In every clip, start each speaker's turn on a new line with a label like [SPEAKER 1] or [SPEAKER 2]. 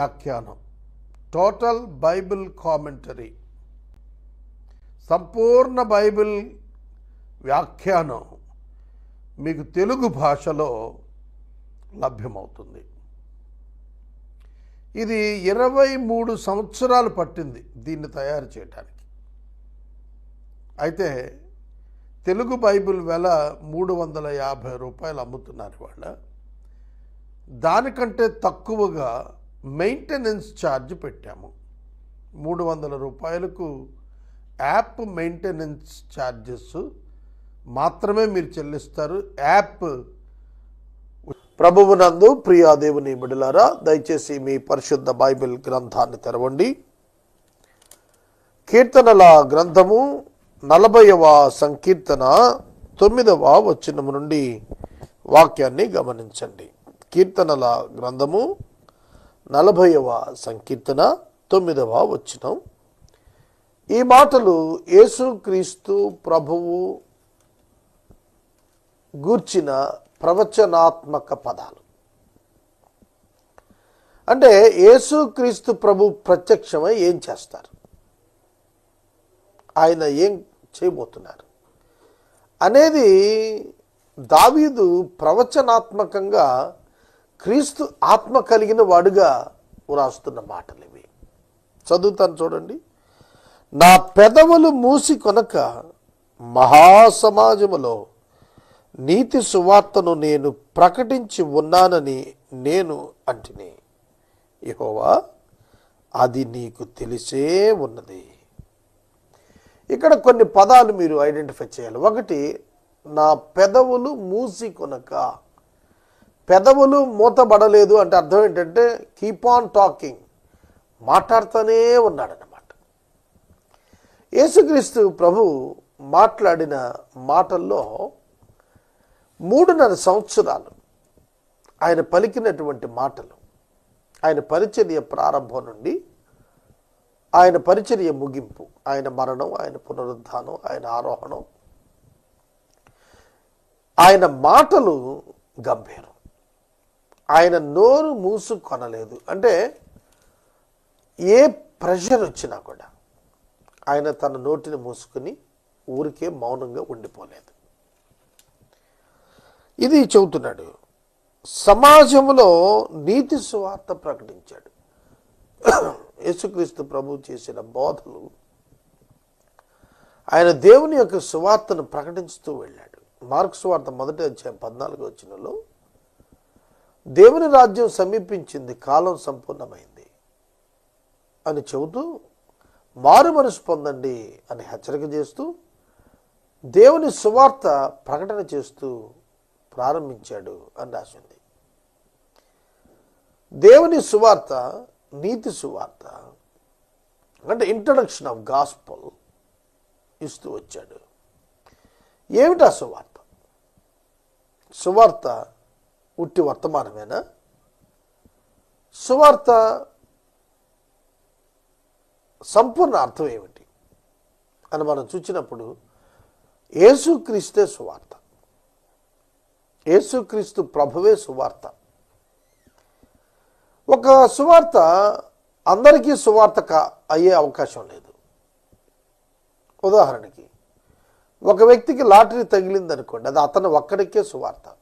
[SPEAKER 1] వ్యాఖ్యానం. Total Bible commentary సంపూర్ణ Bible వ్యాఖ్యానం మీకు తెలుగు భాషలో లభ్యమవుతుంది. ఇది ఇరవై మూడు సంవత్సరాలు పట్టింది దీన్ని తయారు చేయడానికి అయితే తెలుగు బైబిల్ వెల మూడు వందల యాభై రూపాయలు అమ్ముతున్నారు వాళ్ళ దానికంటే తక్కువగా మెయింటెనెన్స్ ఛార్జ్ పెట్టాము. మూడు వందల రూపాయలకు యాప్ మెయింటెనెన్స్ ఛార్జెస్ మాత్రమే మీరు చెల్లిస్తారు. యాప్ ప్రభువునందు ప్రియాదేవుని దేవుని దయచేసి మీ పరిశుద్ధ బైబిల్ గ్రంథాన్ని తెరవండి. కీర్తనల గ్రంథము నలభైవ సంకీర్తన తొమ్మిదవ వచనము నుండి వాక్యాన్ని గమనించండి. కీర్తనల గ్రంథము నలభైవ సంకీర్తన తొమ్మిదవ వచనం. ఈ మాటలు యేసుక్రీస్తు ప్రభువు గూర్చిన ప్రవచనాత్మక పదాలు. అంటే యేసుక్రీస్తు ప్రభు ప్రత్యక్షమై ఏం చేస్తారు? ఆయన ఏం చేయబోతున్నారు? అనేది దావీదు ప్రవచనాత్మకంగా క్రీస్తు ఆత్మ కలిగిన వాడుగా వ్రాస్తున్న మాటలు ఇవి. చదువుతాను చూడండి. నా పెదవులు మూసి కొనక మహాసమాజములో నీతి సువార్తను నేను ప్రకటించి ఉన్నానని నేను అంటిని. యహోవా అది నీకు తెలిసే ఉన్నది. ఇక్కడ కొన్ని పదాలు మీరు ఐడెంటిఫై చేయాలి. ఒకటి నా పెదవులు మూసి కొనక పెదవులు మూతబడలేదు అంటే అర్థం ఏంటంటే కీప్ ఆన్ టాకింగ్ మాట్లాడుతూనే ఉన్నాడనమాట యేసుక్రీస్తు ప్రభు మాట్లాడిన మాటల్లో మూడున్నర సంవత్సరాలు ఆయన పలికినటువంటి మాటలు ఆయన పరిచర్య ప్రారంభం నుండి ఆయన పరిచర్య ముగింపు ఆయన మరణం ఆయన పునరుద్ధానం ఆయన ఆరోహణం ఆయన మాటలు గంభీరం. ఆయన నోరు మూసుకొనలేదు. అంటే ఏ ప్రెషర్ వచ్చినా కూడా ఆయన తన నోటిని మూసుకుని ఊరికే మౌనంగా ఉండిపోలేదు. ఇది చెబుతున్నాడు. సమాజంలో నీతి సువార్త ప్రకటించాడు. యేసుక్రీస్తు ప్రభు చేసిన బోధలు ఆయన దేవుని యొక్క సువార్తను ప్రకటించుతూ వెళ్ళాడు. మార్క్స్ వార్త మొదటి అధ్యాయం పద్నాలుగు వచ్చినలో దేవుని రాజ్యం సమీపించింది కాలం సంపూర్ణమైంది అని చెబుతూ మారు మనసు పొందండి అని హెచ్చరిక చేస్తూ దేవుని సువార్త ప్రకటన చేస్తూ ప్రారంభించాడు అని రాసింది. దేవుని సువార్త నీతి సువార్త అంటే ఇంట్రడక్షన్ ఆఫ్ గాస్పల్ ఇస్తూ వచ్చాడు. ఏమిటా సువార్త? సువార్త ఉట్టి వర్తమానమేనా? సువార్త సంపూర్ణ అర్థం ఏమిటి? అని మనం చూసినప్పుడు యేసుక్రీస్తే సువార్త. యేసుక్రీస్తు ప్రభువే సువార్త. ఒక సువార్త అందరికీ సువార్త అయ్యే అవకాశం లేదు. ఉదాహరణకి ఒక వ్యక్తికి లాటరీ తగిలింది అనుకోండి అది అతను ఒక్కడికే సువార్త.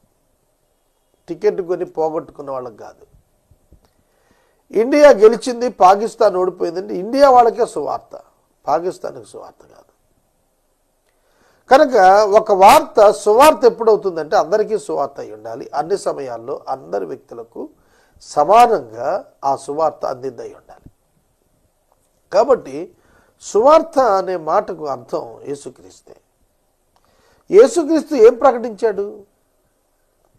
[SPEAKER 1] టికెట్ కొని పోగొట్టుకున్న వాళ్ళకి కాదు. ఇండియా గెలిచింది పాకిస్తాన్ ఓడిపోయిందంటే ఇండియా వాళ్ళకే సువార్త. పాకిస్తాన్కి సువార్త కాదు. కనుక ఒక వార్త సువార్త ఎప్పుడవుతుందంటే అందరికీ సువార్త అయి ఉండాలి. అన్ని సమయాల్లో అందరి వ్యక్తులకు సమానంగా ఆ సువార్త అందిద్దయి ఉండాలి. కాబట్టి సువార్త అనే మాటకు అర్థం యేసుక్రీస్తే. యేసుక్రీస్తు ఏం ప్రకటించాడు?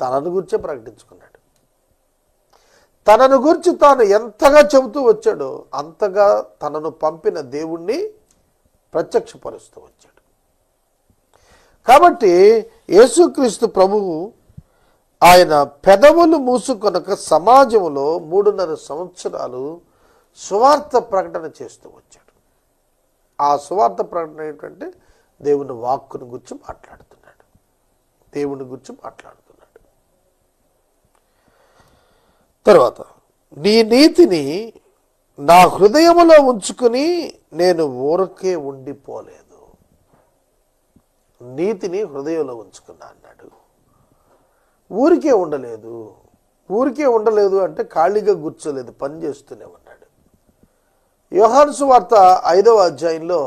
[SPEAKER 1] తనను గురించే ప్రకటించుకున్నాడు. తనను గురించి తాను ఎంతగా చెబుతూ వచ్చాడో అంతగా తనను పంపిన దేవుణ్ణి ప్రత్యక్షపరుస్తూ వచ్చాడు. కాబట్టి యేసుక్రీస్తు ప్రభువు ఆయన పెదవులు మూసుకొనక సమాజంలో మూడున్నర సంవత్సరాలు సువార్త ప్రకటన చేస్తూ వచ్చాడు. ఆ సువార్త ప్రకటన ఏంటంటే దేవుని వాక్కుని గురించి మాట్లాడుతున్నాడు. దేవుని గురించి మాట్లాడుతున్నాడు. తర్వాత నీ నీతిని నా హృదయములో ఉంచుకుని నేను ఊరకే ఉండిపోలేదు. నీతిని హృదయంలో ఉంచుకున్నా అన్నాడు. ఊరికే ఉండలేదు. ఊరికే ఉండలేదు అంటే ఖాళీగా కూర్చోలేదు పని చేస్తూనే ఉన్నాడు. యోహాన్సు వార్త ఐదవ అధ్యాయంలో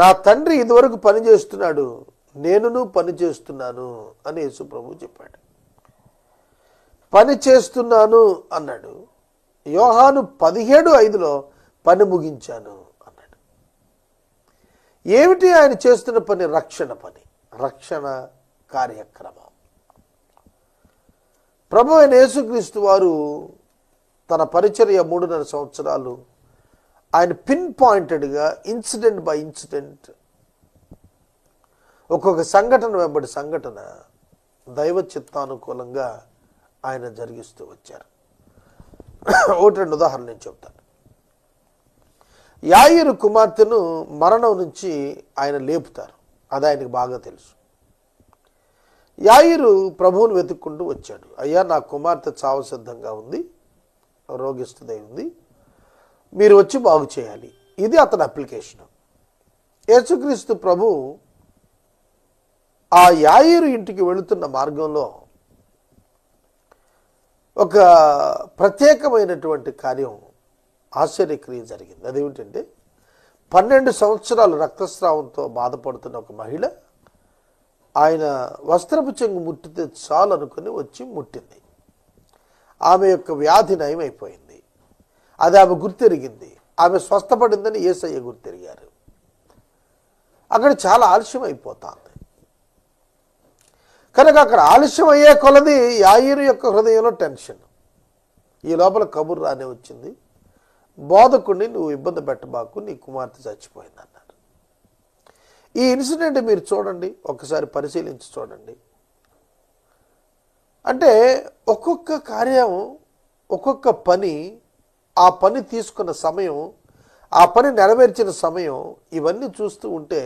[SPEAKER 1] నా తండ్రి ఇదివరకు పని చేస్తున్నాడు నేనును పని చేస్తున్నాను అని యేసుప్రభు చెప్పాడు. పని చేస్తున్నాను అన్నాడు. యోహాను పదిహేడు ఐదులో పని ముగించాను అన్నాడు. ఏమిటి ఆయన చేస్తున్న పని? రక్షణ పని. రక్షణ కార్యక్రమం. ప్రభు అయిన యేసుక్రీస్తు వారు తన పరిచర్య మూడున్నర సంవత్సరాలు ఆయన పిన్ పాయింటెడ్గా ఇన్సిడెంట్ బై ఇన్సిడెంట్ ఒక్కొక్క సంఘటన వెంబడి సంఘటన దైవ చిత్తానుకూలంగా ఆయన జరిగిస్తూ వచ్చారు. ఒకటి రెండు ఉదాహరణ నేను చెప్తాను. యాయిరు కుమార్తెను మరణం నుంచి ఆయన లేపుతారు. అది ఆయనకు బాగా తెలుసు. యాయిరు ప్రభువును వెతుక్కుంటూ వచ్చాడు. అయ్యా నా కుమార్తె చావు సిద్ధంగా ఉంది రోగిస్తుదై ఉంది మీరు వచ్చి బాగు చేయాలి. ఇది అతని అప్లికేషన్. యేసుక్రీస్తు ప్రభు ఆ యాయిరు ఇంటికి వెళుతున్న మార్గంలో ఒక ప్రత్యేకమైనటువంటి కార్యం ఆశ్చర్యక్రియ జరిగింది. అదేమిటంటే పన్నెండు సంవత్సరాలు రక్తస్రావంతో బాధపడుతున్న ఒక మహిళ ఆయన వస్త్రపు చెంగు ముట్టితే చాలు అనుకుని వచ్చి ముట్టింది. ఆమె యొక్క వ్యాధి నయమైపోయింది. అది ఆమె గుర్తెరిగింది. ఆమె స్వస్థపడిందని ఏసయ్య గుర్తెరిగారు. అక్కడ చాలా ఆలస్యం అయిపోతుంది కనుక అక్కడ ఆలస్యం అయ్యే కొలది యాయిరు యొక్క హృదయంలో టెన్షన్. ఈ లోపల కబుర్ రానే వచ్చింది. బోధకుడిని నువ్వు ఇబ్బంది పెట్టబాకు నీ కుమార్తె చచ్చిపోయింది అన్నారు ఈ ఇన్సిడెంట్ మీరు చూడండి ఒకసారి పరిశీలించి చూడండి. అంటే ఒక్కొక్క కార్యం ఒక్కొక్క పని ఆ పని తీసుకున్న సమయం ఆ పని నెరవేర్చిన సమయం ఇవన్నీ చూస్తూ ఉంటే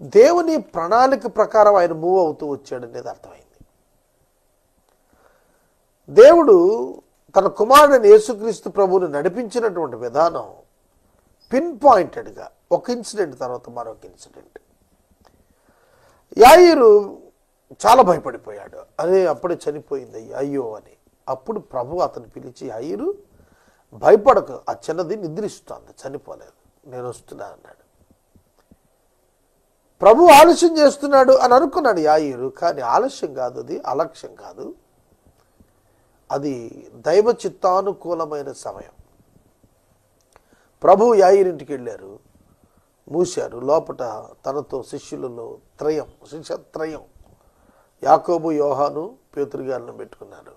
[SPEAKER 1] దేవుని ప్రణాళిక ప్రకారం ఆయన మూవ్ అవుతూ వచ్చాడనేది అర్థమైంది. దేవుడు తన కుమారుడిని యేసుక్రీస్తు ప్రభువుని నడిపించినటువంటి విధానం పిన్ పాయింటెడ్గా ఒక ఇన్సిడెంట్ తర్వాత మరొక ఇన్సిడెంట్. యాయిరు చాలా భయపడిపోయాడు. అరే అప్పుడే చనిపోయింది అయ్యో అని. అప్పుడు ప్రభు అతను పిలిచి అయ్యరు భయపడకు. ఆ చిన్నది నిద్రిస్తుంది చనిపోలేదు. నేను వస్తున్నా అన్నాడు. ప్రభు ఆలస్యం చేస్తున్నాడు అని అనుకున్నాడు యాయిరు కానీ ఆలస్యం కాదు అది అలక్ష్యం కాదు. అది దైవ చిత్తానుకూలమైన సమయం. ప్రభు యాయిరింటికి వెళ్ళారు మూశారు. లోపట తనతో శిష్యులలో త్రయం శిష్యత్రయం. యాకోబు యోహాను పేతురుగారిని పెట్టుకున్నారు.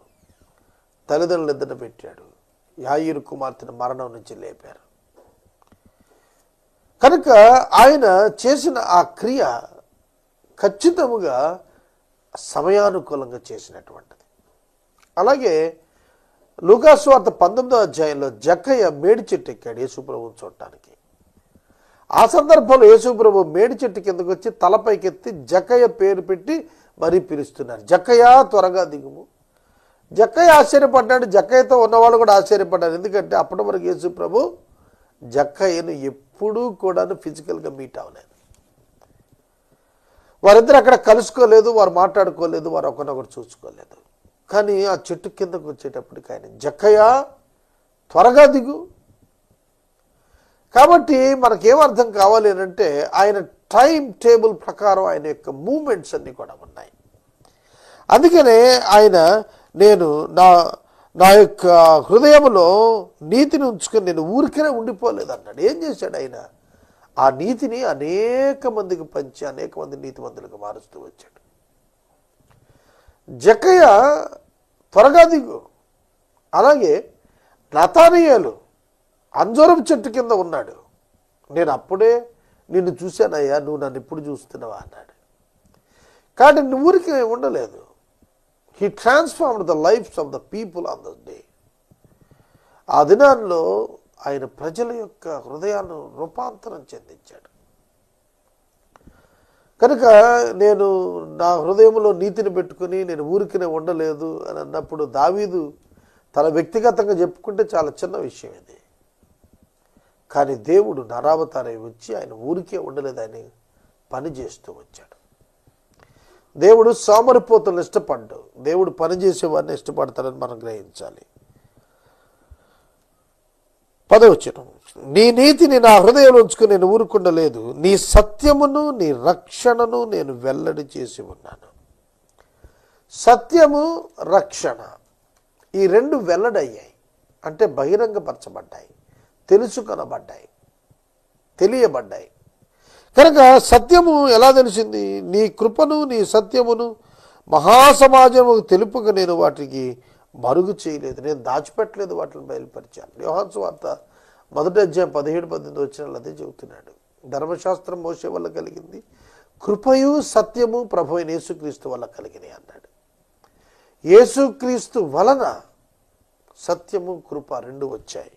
[SPEAKER 1] తల్లిదండ్రులు ఇద్దరిని పెట్టాడు. యాయిరు కుమార్తెను మరణం నుంచి లేపారు. కనుక ఆయన చేసిన ఆ క్రియ ఖచ్చితముగా సమయానుకూలంగా చేసినటువంటిది. అలాగే లూకాస్వార్త పంతొమ్మిదో అధ్యాయంలో జక్కయ్య మేడి చెట్టు ఎక్కాడు యేసుప్రభుని చూడటానికి. ఆ సందర్భంలో యేసుప్రభు మేడి చెట్టు కిందకు వచ్చి తలపైకెత్తి జక్కయ్య పేరు పెట్టి మరీ పిలుస్తున్నారు. జక్కయ్య త్వరగా దిగుము. జక్కయ్య ఆశ్చర్యపడ్డాడు. జక్కయ్యతో ఉన్నవాళ్ళు కూడా ఆశ్చర్యపడ్డారు. ఎందుకంటే అప్పటి వరకు యేసుప్రభు జక్కయ్యను ఎప్పుడు కూడాను ఫిజికల్గా మీట్ అవ్వలేదు. వారిద్దరు అక్కడ కలుసుకోలేదు వారు మాట్లాడుకోలేదు వారు ఒకరినొకరు చూసుకోలేదు. కానీ ఆ చెట్టు కిందకు వచ్చేటప్పటికి ఆయన జక్కయ్య త్వరగా దిగు. కాబట్టి మనకేమర్థం కావాలి అంటే ఆయన టైం టేబుల్ ప్రకారం ఆయన యొక్క మూమెంట్స్ అన్నీ కూడా ఉన్నాయి. అందుకనే ఆయన నేను నా నా యొక్క హృదయంలో నీతిని ఉంచుకొని నేను ఊరికనే ఉండిపోలేదు అన్నాడు ఏం చేశాడు ఆయన? ఆ నీతిని అనేక మందికి పంచి అనేక మంది నీతిమంతులకు మారుస్తూ వచ్చాడు. జక్కయ్య త్వరగా దిగు. అలాగే నతానియాలు అంజూరం చెట్టు కింద ఉన్నాడు. నేను అప్పుడే నిన్ను చూశానయ్యా నువ్వు నన్ను ఇప్పుడు చూస్తున్నావా అన్నాడు. కానీ నువ్వు ఊరికి ఉండలేదు. He transformed the lives of the people on the day ఆ దినాల్లో ఆయన ప్రజల యొక్క హృదయాలను రూపాంతరం చెందించాడు. కనుక నేను నా హృదయంలో నీతిని పెట్టుకుని నేను ఊరికినే ఉండలేదు అని అన్నప్పుడు దావీదు తన వ్యక్తిగతంగా చెప్పుకుంటే చాలా చిన్న విషయం ఇది. కానీ దేవుడు నరావతారై వచ్చి ఆయన ఊరికే ఉండలేదు ఆయన పని చేస్తూ వచ్చాడు. దేవుడు సోమరిపోతులను ఇష్టపడ్డు. దేవుడు పని చేసేవారిని ఇష్టపడతాడని మనం గ్రహించాలి. పదవచనం నీ నీతిని నా హృదయంలో ఉంచుకుని నేను ఊరుకుండలేదు. నీ సత్యమును నీ రక్షణను నేను వెల్లడి చేసి ఉన్నాను. సత్యము రక్షణ ఈ రెండు వెల్లడయ్యాయి. అంటే బహిరంగపరచబడ్డాయి. తెలుసుకొనబడ్డాయి. తెలియబడ్డాయి. కనుక సత్యము ఎలా తెలిసింది? నీ కృపను నీ సత్యమును మహాసమాజము తెలుపుక నేను వాటికి మరుగు చేయలేదు. నేను దాచిపెట్టలేదు వాటిని బయలుపరిచాను. యోహాన్స్ వార్త మొదటి అధ్యాయం పదిహేడు పద్దెనిమిది వచ్చిన అదే చెబుతున్నాడు. ధర్మశాస్త్రం మోసే వల్ల కలిగింది. కృపయు సత్యము ప్రభు అయిన యేసుక్రీస్తు వల్ల కలిగినాయి అన్నాడు. యేసుక్రీస్తు వలన సత్యము కృప రెండు వచ్చాయి.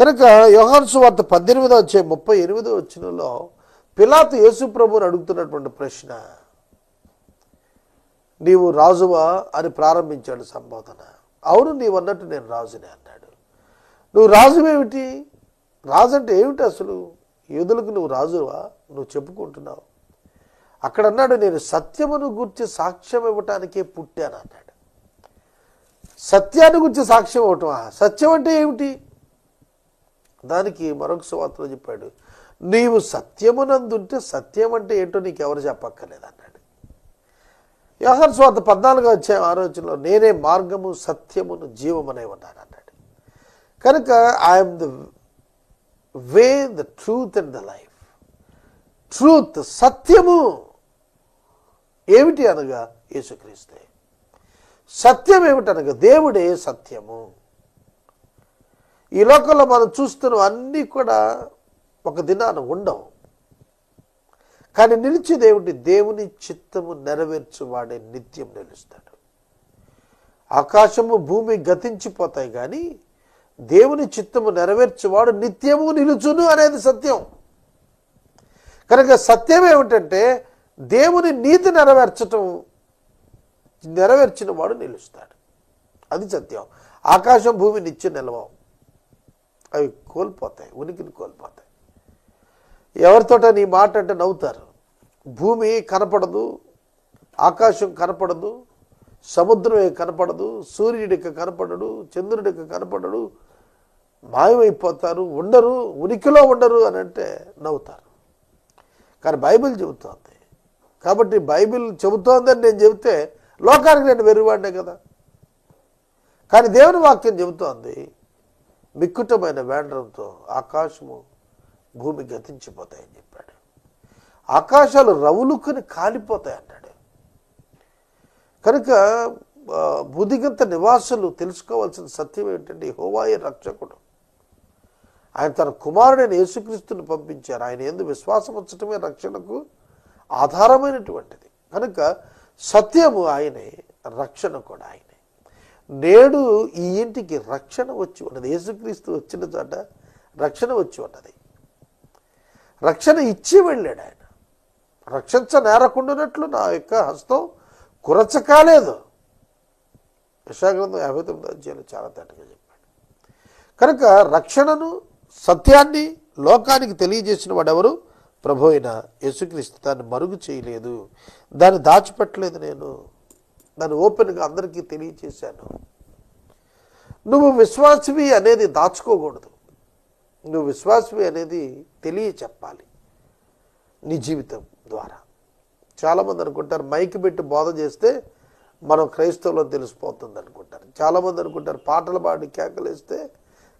[SPEAKER 1] కనుక యోహాన్సు వార్త పద్దెనిమిదో వచ్చే ముప్పై ఎనిమిదో వచ్చినలో పిలాతు యేసు ప్రభుని అడుగుతున్నటువంటి ప్రశ్న నీవు రాజువా అని ప్రారంభించాడు సంబోధన. అవును నీవు అన్నట్టు నేను రాజునే అన్నాడు. నువ్వు రాజువేమిటి? రాజు అంటే ఏమిటి అసలు? యూదులకు నువ్వు రాజువా? నువ్వు చెప్పుకుంటున్నావు. అక్కడ అన్నాడు నేను సత్యమును గుర్చి సాక్ష్యం ఇవ్వటానికే పుట్టాను అన్నాడు. సత్యాన్ని గురించి సాక్ష్యం ఇవ్వటమా? సత్యం అంటే ఏమిటి? దానికి మరొక సువార్తలో చెప్పాడు. నీవు సత్యమునందుంటే సత్యం అంటే ఏంటో నీకు ఎవరు చెప్పక్కర్లేదు అన్నాడు. యోహన్ స్వార్థ పద్నాలుగు వచ్చే ఆలోచనలో నేనే మార్గము సత్యమును జీవమనే ఉన్నాను అన్నాడు. కనుక I am the way the truth and the life truth సత్యము. ఏమిటి అనగా? యేసుక్రీస్తే. సత్యం ఏమిటనగా దేవుడే సత్యము. ఈ లోకంలో మనం చూస్తున్న అన్నీ కూడా ఒక దినాన ఉండవు కానీ నిలిచి దేవుడి దేవుని చిత్తము నెరవేర్చువాడే నిత్యం నిలుస్తాడు. ఆకాశము భూమి గతించిపోతాయి కానీ దేవుని చిత్తము నెరవేర్చువాడు నిత్యము నిలుచును అనేది సత్యం. కనుక సత్యం ఏమిటంటే దేవుని నీతి నెరవేర్చటం నెరవేర్చిన వాడు నిలుస్తాడు. అది సత్యం. ఆకాశం భూమి నిత్యం నిలవవు. అవి కోల్పోతాయి ఉనికిని కోల్పోతాయి. ఎవరితోట నీ మాట అంటే నవ్వుతారు. భూమి కనపడదు ఆకాశం కనపడదు సముద్రం కనపడదు సూర్యుడికి కనపడడు చంద్రుడికి కనపడడు మాయమైపోతారు ఉండరు ఉనికిలో ఉండరు అని అంటే నవ్వుతారు. కానీ బైబిల్ చెబుతోంది. కాబట్టి బైబిల్ చెబుతోందని నేను చెబితే లోకానికి నేను వెరువాడినే కదా. కానీ దేవుని వాక్యం చెబుతోంది మిక్కుటమైన వేండ్రంతో ఆకాశము భూమి గతించిపోతాయని చెప్పాడు. ఆకాశాలు రవులుకొని కాలిపోతాయి అన్నాడు కనుక ఆ, బుధిగంత నివాసులు తెలుసుకోవాల్సిన సత్యం ఏంటంటే హోవాయి రక్షకుడు. ఆయన తన కుమారుడైన యేసుక్రీస్తుని పంపించారు. ఆయన ఎందు విశ్వాసం ఉంచటమే రక్షణకు ఆధారమైనటువంటిది. కనుక సత్యము ఆయనే రక్షణ కూడా ఆయనే. నేడు ఈ ఇంటికి రక్షణ వచ్చి ఉన్నది. యేసుక్రీస్తు వచ్చిన చోట రక్షణ వచ్చి ఉన్నది. రక్షణ ఇచ్చి వెళ్ళాడు ఆయన. రక్షించ నేరకుండానట్లు నా యొక్క హస్తం కురచకాలేదు యశాగ్రంథం యాభై తొమ్మిది అధ్యాయులు చాలా తేటగా చెప్పాడు. కనుక రక్షణను సత్యాన్ని లోకానికి తెలియజేసిన వాడెవరు? ప్రభు అయిన యేసుక్రీస్తు. దాన్ని మరుగు చేయలేదు. దాన్ని దాచిపెట్టలేదు నేను. దాన్ని ఓపెన్గా అందరికీ తెలియజేశాను. నువ్వు విశ్వాసవి అనేది దాచుకోకూడదు. నువ్వు విశ్వాసవి అనేది తెలియ చెప్పాలి నీ జీవితం ద్వారా. చాలామంది అనుకుంటారు మైక్ పెట్టి బోధ చేస్తే మనం క్రైస్తవులో తెలిసిపోతుంది అనుకుంటారు. చాలామంది అనుకుంటారు పాటలు పాడి కేకలేస్తే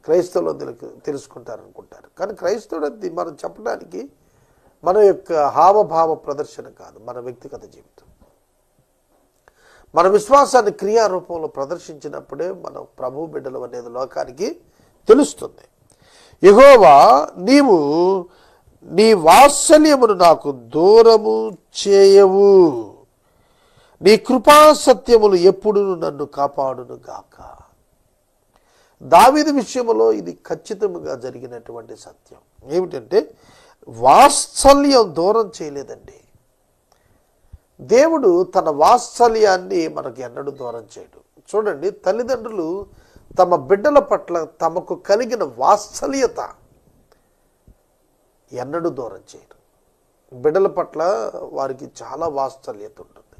[SPEAKER 1] క్రైస్తవులో తెలుసు తెలుసుకుంటారు అనుకుంటారు. కానీ క్రైస్తవుడు అది మనం చెప్పడానికి మన యొక్క హావభావ ప్రదర్శన కాదు మన వ్యక్తిగత జీవితం. మన విశ్వాసాన్ని క్రియారూపంలో ప్రదర్శించినప్పుడే మనం ప్రభు బిడ్డలు అనేది లోకానికి తెలుస్తుంది. ఎగోవా నీవు నీ వాత్సల్యమును నాకు దూరము చేయవు. నీ కృపా సత్యములు ఎప్పుడు నన్ను కాపాడును గాక. దావిది విషయంలో ఇది ఖచ్చితంగా జరిగినటువంటి సత్యం. ఏమిటంటే వాత్సల్యం దూరం చేయలేదండి. దేవుడు తన వాత్సల్యాన్ని మనకు ఎన్నడూ దూరం చేయడు. చూడండి తల్లిదండ్రులు తమ బిడ్డల పట్ల తమకు కలిగిన వాత్సల్యత ఎన్నడూ దూరం చేయరు. బిడ్డల పట్ల వారికి చాలా వాత్సల్యత ఉంటుంది.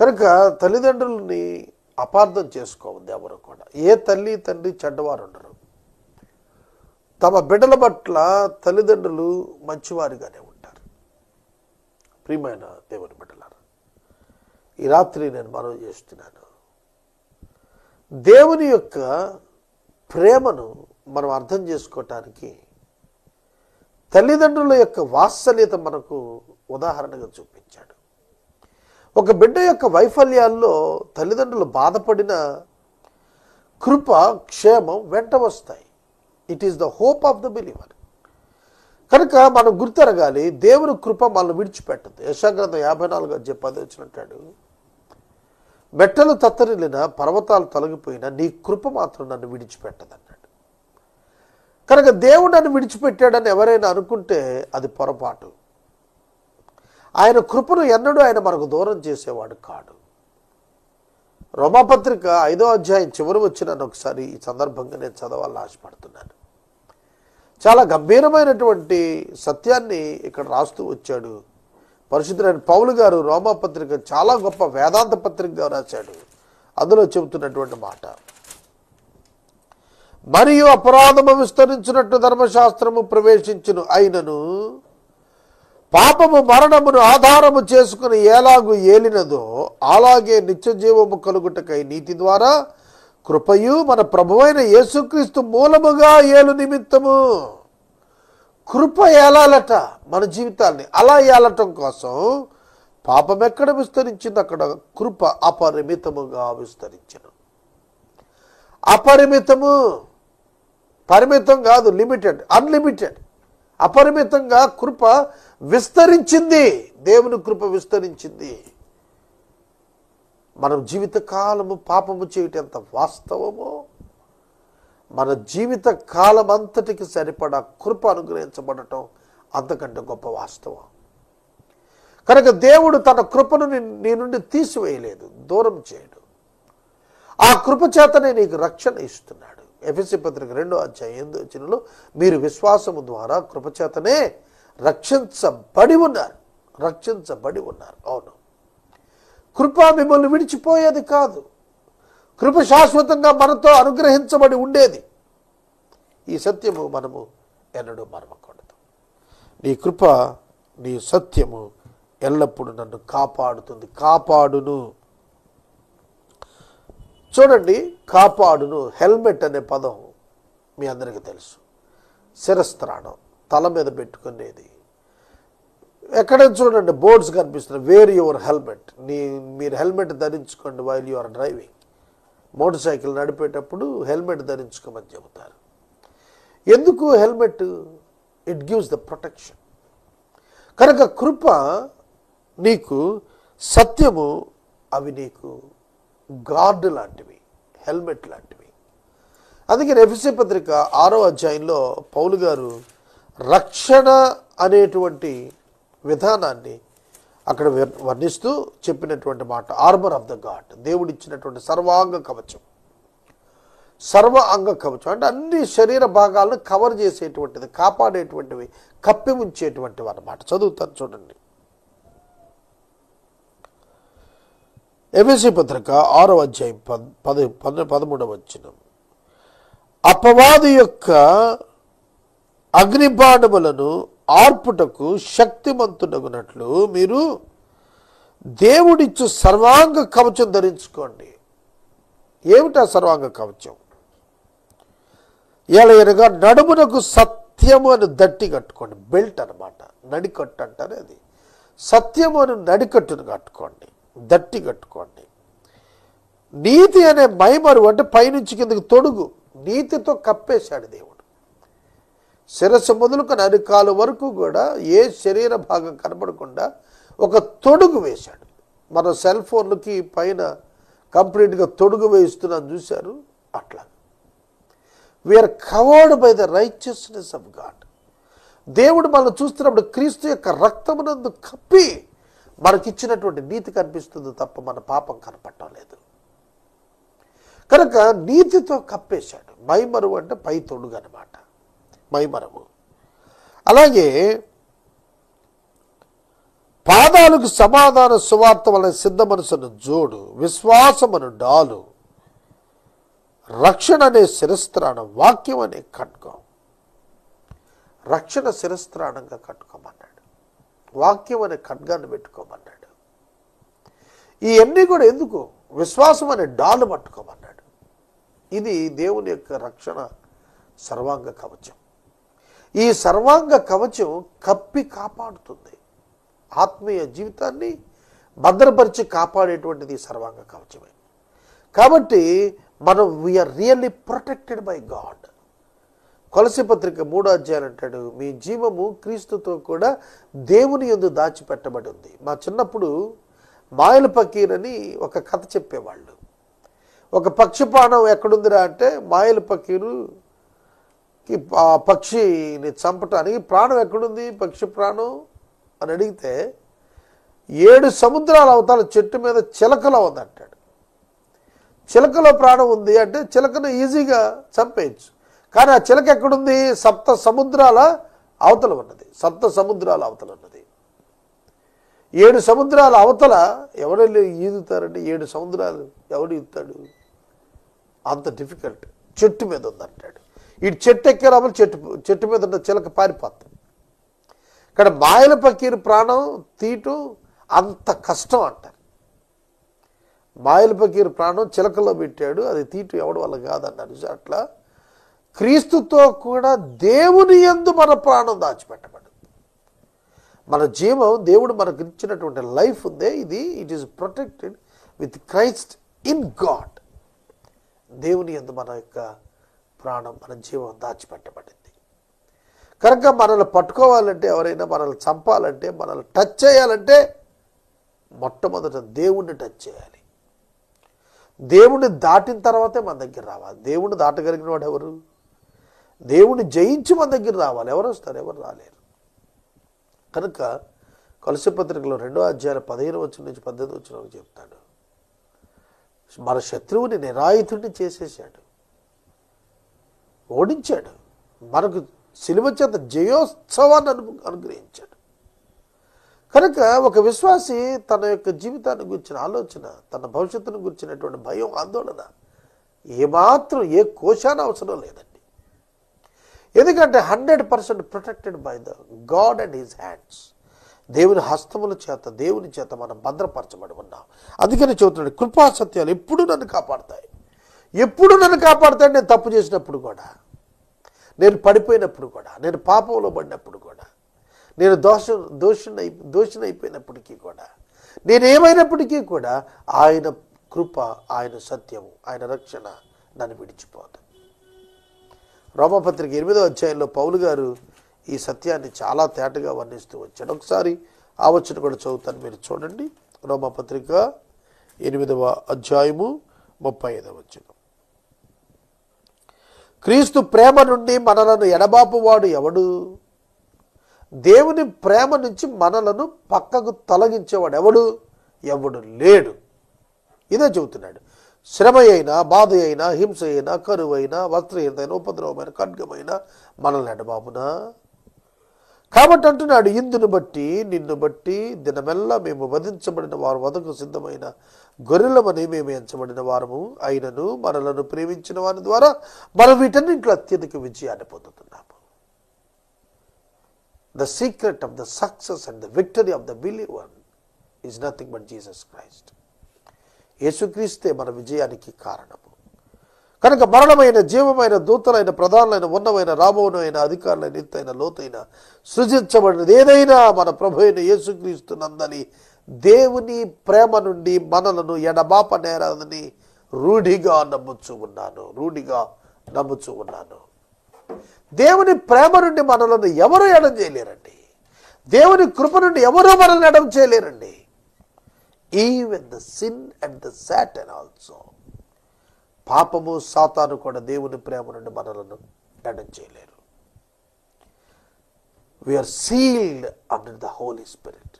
[SPEAKER 1] కనుక తల్లిదండ్రులని అపార్థం చేసుకోవద్దు ఎవరు కూడా. ఏ తల్లి తండ్రి చెడ్డవారు ఉండరు. తమ బిడ్డల పట్ల తల్లిదండ్రులు మంచివారిగానే ఉంటారు. ప్రియమైన దేవుని బిడ్డలారు ఈ రాత్రి నేను మనవి చేస్తున్నాను. దేవుని యొక్క ప్రేమను మనం అర్థం చేసుకోవటానికి తల్లిదండ్రుల యొక్క వాత్సల్యత మనకు ఉదాహరణగా చూపించాడు. ఒక బిడ్డ యొక్క వైఫల్యాల్లో తల్లిదండ్రులు బాధపడిన కృప క్షేమం వెంట వస్తాయి. It is the hope of the believer కనుక మనం గుర్తెరగాలి దేవుని కృప మనల్ని విడిచిపెట్టదు. యశాగ్రంథం యాభై నాలుగు చెప్పి పది వచ్చినట్టాడు మెట్టలు తత్తరిల్లిన పర్వతాలు తొలగిపోయినా నీ కృప మాత్రం నన్ను విడిచిపెట్టదన్నాడు. కనుక దేవుడు నన్ను విడిచిపెట్టాడని ఎవరైనా అనుకుంటే అది పొరపాటు. ఆయన కృపను ఎన్నడూ ఆయన మనకు దూరం చేసేవాడు కాడు. రోమాపత్రిక ఐదో అధ్యాయం చివరి వచ్చినాను ఒకసారి ఈ సందర్భంగా నేను చదవాలని ఆశపడుతున్నాను. చాలా గంభీరమైనటువంటి సత్యాన్ని ఇక్కడ రాస్తూ వచ్చాడు పరిశుద్ధులైన పౌలు గారు రోమాపత్రిక చాలా గొప్ప వేదాంత పత్రికగా రాశాడు. అందులో చెబుతున్నటువంటి మాట. మరియు అపరాధము విస్తరించినట్టు ధర్మశాస్త్రము ప్రవేశించును. అయినను పాపము మరణమును ఆధారము చేసుకుని ఎలాగు ఏలినదో అలాగే నిత్య జీవము కలుగుటకై నీతి ద్వారా కృపయు మన ప్రభువైన యేసుక్రీస్తు మూలముగా ఏలు నిమిత్తము. కృప ఏలాలట మన జీవితాన్ని. అలా ఏలటం కోసం పాపం ఎక్కడ విస్తరించింది? అక్కడ కృప అపరిమితముగా విస్తరించను అపరిమితము పరిమితం కాదు లిమిటెడ్ అన్లిమిటెడ్. అపరిమితంగా కృప విస్తరించింది. దేవుని కృప విస్తరించింది. మనం జీవితకాలము పాపము చేయటం ఎంత వాస్తవమో మన జీవిత కాలం అంతటికి సరిపడా కృప అనుగ్రహించబడటం అంతకంటే గొప్ప వాస్తవం. కనుక దేవుడు తన కృపను నీ- నుండి తీసివేయలేదు దూరం చేయడు. ఆ కృప చేతనే నీకు రక్షణ ఇస్తున్నాడు. ఎఫ్ఎస్సి పత్రిక రెండో అధ్యాయం ఎనిమిదో వచ్చినలో మీరు విశ్వాసము ద్వారా కృపచేతనే రక్షించబడి ఉన్నారు. రక్షించబడి ఉన్నారు. అవును. కృప మిమ్మల్ని విడిచిపోయేది కాదు. కృప శాశ్వతంగా మనతో అనుగ్రహించబడి ఉండేది. ఈ సత్యము మనము ఎన్నడూ మరవకూడదు. నీ కృప నీ సత్యము ఎల్లప్పుడూ నన్ను కాపాడుతుంది. కాపాడును. చూడండి కాపాడును హెల్మెట్ అనే పదం మీ అందరికీ తెలుసు. శిరస్త్రాణం తల మీద పెట్టుకునేది. ఎక్కడైనా చూడండి బోర్డ్స్ కనిపిస్తున్నాయి. Wear your helmet. నీ మీరు helmet ధరించుకోండి while you are driving motorcycle నడిపేటప్పుడు హెల్మెట్ ధరించుకోమని చెబుతారు. ఎందుకు helmet? It gives the protection కనుక కృప నీకు సత్యము అవి నీకు. గార్డు లాంటివి హెల్మెట్ లాంటివి. అందుకే ఎఫ్ఎస్సి పత్రిక ఆరో అధ్యాయంలో పౌలు గారు రక్షణ అనేటువంటి విధానాన్ని అక్కడ వర్ణిస్తూ చెప్పినటువంటి మాట ఆర్మర్ ఆఫ్ ద గాడ్ దేవుడిచ్చినటువంటి సర్వాంగ కవచం. సర్వ అంగ కవచం. అంటే అన్ని శరీర భాగాలను కవర్ చేసేటువంటిది కాపాడేటువంటివి కప్పి ఉంచేటువంటివి అన్నమాట. చదువుతాను చూడండి. ఎబిసి పత్రిక ఆరో అధ్యాయం పద పది పద పదమూడవ వచ్చిన అపవాది యొక్క అగ్నిబాణములను ఆర్పుటకు శక్తిమంతుడగునట్లు మీరు దేవుడిచ్చు సర్వాంగ కవచం ధరించుకోండి. ఏమిటా సర్వాంగ కవచం? ఎలయనగా నడుమునకు సత్యము అని దట్టి కట్టుకోండి. బెల్ట్ అనమాట నడికట్టు అంటారు అది. సత్యము అని నడికట్టును కట్టుకోండి. దట్టి కట్టుకోండి. నీతి అనే మైమరు అంటే పైనుంచి కిందకి తొడుగు. నీతితో కప్పేశాడు దేవుడు. శిరస్సు మొదలుకొని అరికాలు వరకు కూడా ఏ శరీర భాగం కనపడకుండా ఒక తొడుగు వేశాడు. మన సెల్ ఫోన్లకి పైన కంప్లీట్గా తొడుగు వేయిస్తున్నాను చూశారు? అట్లా. We are covered by the righteousness of God దేవుడు మనం చూస్తున్నప్పుడు క్రీస్తు యొక్క రక్తమునందు కప్పి మనకిచ్చినటువంటి నీతి కనిపిస్తుంది తప్ప మన పాపం కనపడటం లేదు. కనుక నీతితో కప్పేశాడు. మైమరువు అంటే పై తొడుగు అనమాట మైమరము. అలాగే పాదాలకు సమాధాన సువార్త వలన సిద్ధ మనసును జోడు విశ్వాసమను డాలు. రక్షణ అనే శిరస్త్రాణం వాక్యం అనే ఖడ్గం. రక్షణ శిరస్త్రాణంగా కట్టుకోమన్నాడు. వాక్యం అనే ఖడ్గాన్ని పెట్టుకోమన్నాడు. ఇవన్నీ కూడా ఎందుకు? విశ్వాసం అనే డాలు పట్టుకోమన్నాడు. ఇది దేవుని యొక్క రక్షణ సర్వాంగ కవచం. ఈ సర్వాంగ కవచం కప్పి కాపాడుతుంది. ఆత్మీయ జీవితాన్ని భద్రపరిచి కాపాడేటువంటిది సర్వాంగ కవచమే. కాబట్టి మనం we are really protected by God కొలసి పత్రిక మూడో అధ్యాయులు అంటాడు మీ జీవము క్రీస్తుతో కూడా దేవుని ఎందు దాచిపెట్టబడి ఉంది. మా చిన్నప్పుడు మాయల పకీర్ అని ఒక కథ చెప్పేవాళ్ళు. ఒక పక్షిపాణం ఎక్కడుందిరా అంటే మాయల పకీరు ఆ పక్షిని చంపటానికి ప్రాణం ఎక్కడుంది? పక్షి ప్రాణం? అని అడిగితే ఏడు సముద్రాల అవతల చెట్టు మీద చిలకలో ఉంది అంటాడు చిలకలో ప్రాణం ఉంది అంటే చిలకను ఈజీగా చంపేయచ్చు. కానీ ఆ చిలక ఎక్కడుంది? సప్త సముద్రాల అవతల ఉన్నది. సప్త సముద్రాల అవతల ఉన్నది. ఏడు సముద్రాల అవతల ఎవరెళ్ళి ఈదుతారంటే ఏడు సముద్రాలు ఎవడు ఈదుతాడు? అంత డిఫికల్ట్ చెట్టు మీద ఉందంటాడు. ఇటు చెట్టు ఎక్కే లోపల చెట్టు చెట్టు మీద ఉన్న చిలక పారిపోతుంది. ఇక్కడ మాయల పకీరు ప్రాణం తీయటం అంత కష్టం అంటారు మాయల పకీరు ప్రాణం చిలకలో పెట్టాడు అది తీయటం ఎవడి వల్ల కాదన్నారు అట్లా. క్రీస్తుతో కూడా దేవుని యందు మన ప్రాణం దాచిపెట్టబడింది. మన జీవం దేవుడు మనకు ఇచ్చినటువంటి లైఫ్ ఉందే ఇది it is protected with Christ in God దేవుని యందు మన యొక్క ప్రాణం మన జీవం దాచిపెట్టబడింది. కనుక మనల్ని పట్టుకోవాలంటే ఎవరైనా మనల్ని చంపాలంటే మనల్ని టచ్ చేయాలంటే మొట్టమొదట దేవుణ్ణి టచ్ చేయాలి. దేవుణ్ణి దాటిన తర్వాతే మన దగ్గర రావాలి. దేవుణ్ణి దాటగలిగిన వాడు ఎవరు? దేవుణ్ణి జయించి మన దగ్గర రావాలి. ఎవరు వస్తారు? ఎవరు రాలేరు. కనుక కొలసి పత్రికలో రెండో అధ్యాయం పదిహేను వచ్చిన నుంచి పద్దెనిమిది వచ్చిన చెప్తాడు. మన శత్రువుని నిరాయుధుడిని చేసేసాడు ఓడించాడు. మనకు సిలువ చేత జయోత్సవాన్ని అను అనుగ్రహించాడు. కనుక ఒక విశ్వాసి తన యొక్క జీవితాన్ని గురించిన ఆలోచన తన భవిష్యత్తును గురించినటువంటి భయం ఆందోళన ఏమాత్రం ఏ కోశాన అవసరం లేదండి. ఎందుకంటే hundred percent protected by the God and his hands. దేవుని హస్తముల చేత దేవుని చేత మనం భద్రపరచబడి ఉన్నాం. అందుకని చెబుతున్నాడు కృపా సత్యాలు ఎప్పుడు నన్ను కాపాడతాయి. ఎప్పుడు నన్ను కాపాడతాయి నేను తప్పు చేసినప్పుడు కూడా. నేను పడిపోయినప్పుడు కూడా. నేను పాపంలో పడినప్పుడు కూడా. నేను దోష దోషునై దోషునైపోయినప్పటికీ కూడా. నేనేమైనప్పటికీ కూడా ఆయన కృప ఆయన సత్యము ఆయన రక్షణ నన్ను విడిచిపోదు. రోమపత్రిక ఎనిమిదో అధ్యాయంలో పౌలు గారు ఈ సత్యాన్ని చాలా తేటగా వర్ణిస్తూ వచ్చాడు. ఒకసారి ఆ వచ్చిన కూడా చదువుతాను మీరు చూడండి. రోమపత్రిక ఎనిమిదవ అధ్యాయము ముప్పై ఐదవ వచ్చిన క్రీస్తు ప్రేమ నుండి మనలను ఎడబాపువాడు ఎవడు? దేవుని ప్రేమ నుంచి మనలను పక్కకు తొలగించేవాడు ఎవడు? ఎవడు లేడు. ఇదే చెబుతున్నాడు. శ్రమ అయినా బాధ అయినా హింస అయినా కరువు అయినా ఉపద్రవమైన ఖడ్గమైన మనల్ని ఎడబాపునా? కాబట్టి అంటున్నాడు ఇందును బట్టి నిన్ను బట్టి దినమెల్లా మేము వధించబడిన వారు వదకు సిద్ధమైన గొర్రెలమని మేము ఎంచబడిన వారము. అయినను మనలను ప్రేమించిన వారి ద్వారా మనం వీటన్నింటిలో అత్యధిక విజయాన్ని పొందుతున్నాము. The secret of the success and the victory of the believer is nothing but Jesus Christ యేసుక్రీస్తే మన విజయానికి కారణము. కనుక మరణమైన జీవమైన దూతలైన ప్రధానులైన ఉన్నమైన రాబోనైన అధికారులైన ఎత్తైన లోతైన సృజించబడినది. ఏదైనా మన ప్రభు అయిన యేసుక్రీస్తు నందని దేవుని ప్రేమ నుండి మనలను ఎడబాప నేరదని రూఢిగా నమ్ముచు ఉన్నాను. రూఢిగా నమ్ముచు ఉన్నాను. దేవుని ప్రేమ నుండి మనలను ఎవరు ఎడం చేయలేరండి? దేవుని కృప నుండి ఎవరు మనల్ని ఎడం చేయలేరండి? Even the sin and the Satan also పాపము సాతాను కూడా దేవుని ప్రేమ నుండి మనలను ఎడం చేయలేరు. We are sealed under the Holy Spirit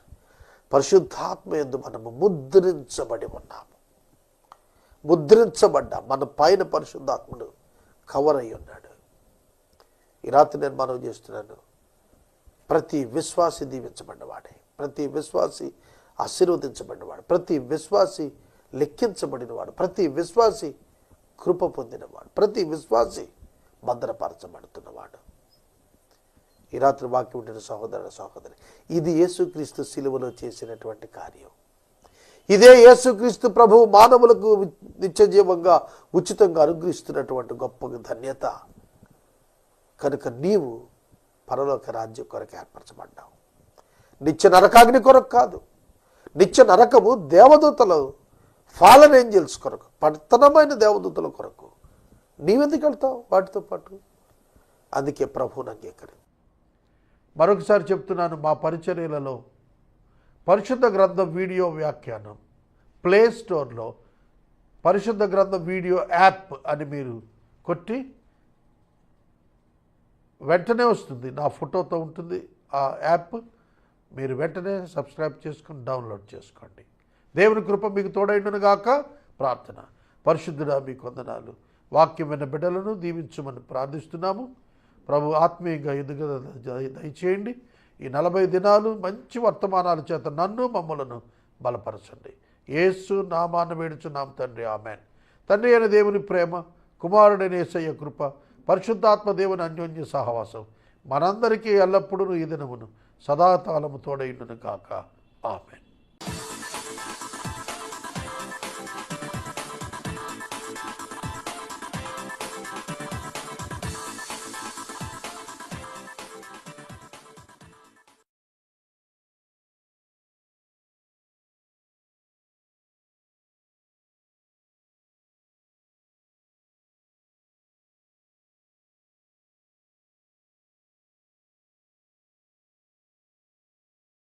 [SPEAKER 1] పరిశుద్ధాత్మ ఎందు మనము ముద్రించబడి ఉన్నాము. ముద్రించబడ్డా మన పైన పరిశుద్ధాత్ముడు కవర్ అయి ఉన్నాడు. ఈ రాత్రి నేను మనవి చేస్తున్నాను. ప్రతి విశ్వాసి దీవించబడ్డవాడే ప్రతి విశ్వాసి ఆశీర్వదించబడినవాడు. ప్రతి విశ్వాసి లెక్కించబడినవాడు. ప్రతి విశ్వాసి కృప పొందినవాడు ప్రతి విశ్వాసి భద్రపరచబడుతున్నవాడు. ఈ రాత్రి వాక్యం ఉండిన సహోదర సహోదరి ఇది యేసుక్రీస్తు శిలువలో చేసినటువంటి కార్యం. ఇదే యేసుక్రీస్తు ప్రభు మానవులకు నిత్యజీవంగా ఉచితంగా అనుగ్రహిస్తున్నటువంటి గొప్ప ధన్యత. కనుక నీవు పరలోక రాజ్యం కొరకు ఏర్పరచబడ్డావు. నిత్య నరకాగ్ని కొరకు కాదు నిత్య నరకము దేవదూతలు ఫాలన్ ఏంజల్స్ కొరకు పట్టణమైన దేవదూతల కొరకు నీవెందుకు వెళ్తావు వాటితో పాటు? అందుకే ప్రభువుని అంగీకరి మరొకసారి చెప్తున్నాను మా పరిచర్యలలో పరిశుద్ధ గ్రంథం వీడియో వ్యాఖ్యానం ప్లే స్టోర్లో పరిశుద్ధ గ్రంథం వీడియో యాప్ అని మీరు కొట్టి వెంటనే వస్తుంది. నా ఫోటోతో ఉంటుంది ఆ యాప్. మీరు వెంటనే సబ్స్క్రైబ్ చేసుకుని డౌన్లోడ్ చేసుకోండి. దేవుని కృప మీకు తోడైండును గాక. ప్రార్థన. పరిశుద్ధుడా మీ కొందనాలు వాక్యమైన బిడ్డలను దీవించమని ప్రార్థిస్తున్నాము. ప్రభు ఆత్మీయంగా ఎదుగుదల దయచేయండి. ఈ నలభై దినాలు మంచి వర్తమానాల చేత నన్ను మమ్మలను బలపరచండి. ఏసు నామాన్ని వేడుచున్నాం తండ్రి. ఆమెన్. తండ్రి అయిన దేవుని ప్రేమ కుమారుడైన ఏసయ్య కృప పరిశుద్ధాత్మ దేవుని అన్యోన్య సహవాసం మనందరికీ ఎల్లప్పుడూ ఈ దినమును సదాకాలము తోడైండును కాక ఆమెన్.